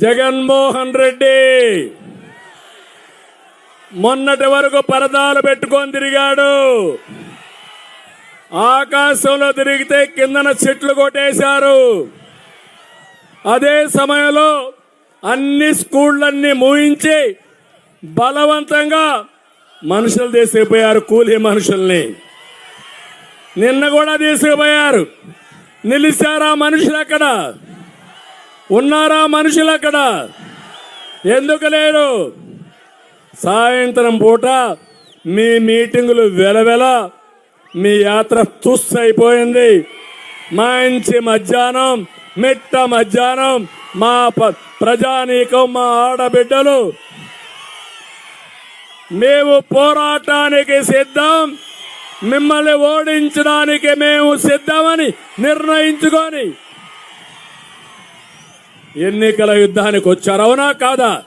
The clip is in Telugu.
జగన్మోహన్ రెడ్డి. మొన్నటి వరకు పరదాలు పెట్టుకొని తిరిగాడు. ఆకాశంలో తిరిగితే కిందన చెట్లు కొట్టేశారు. అదే సమయంలో అన్ని స్కూళ్ళన్నీ మూయించి బలవంతంగా మనుషులు తీసుకుపోయారు కూలీ మనుషుల్ని. నిన్న కూడా తీసుకుపోయారు. నిలిచారా మనుషులు అక్కడ? ఉన్నారా మనుషులు అక్కడ? ఎందుకు లేరు? సాయంత్రం పూట మీ మీటింగులు వెలవెల మీ యాత్ర తుస్ అయిపోయింది మంచి మధ్యాహ్నం మిట్ట మధ్యాహ్నం మా ప్రజానీకం మా ఆడబిడ్డలు. మేము పోరాటానికి సిద్ధం మిమ్మల్ని ఓడించడానికి మేము సిద్ధమని నిర్ణయించుకొని ఎన్నికల యుద్ధానికి వచ్చారు? అవునా? కాదా?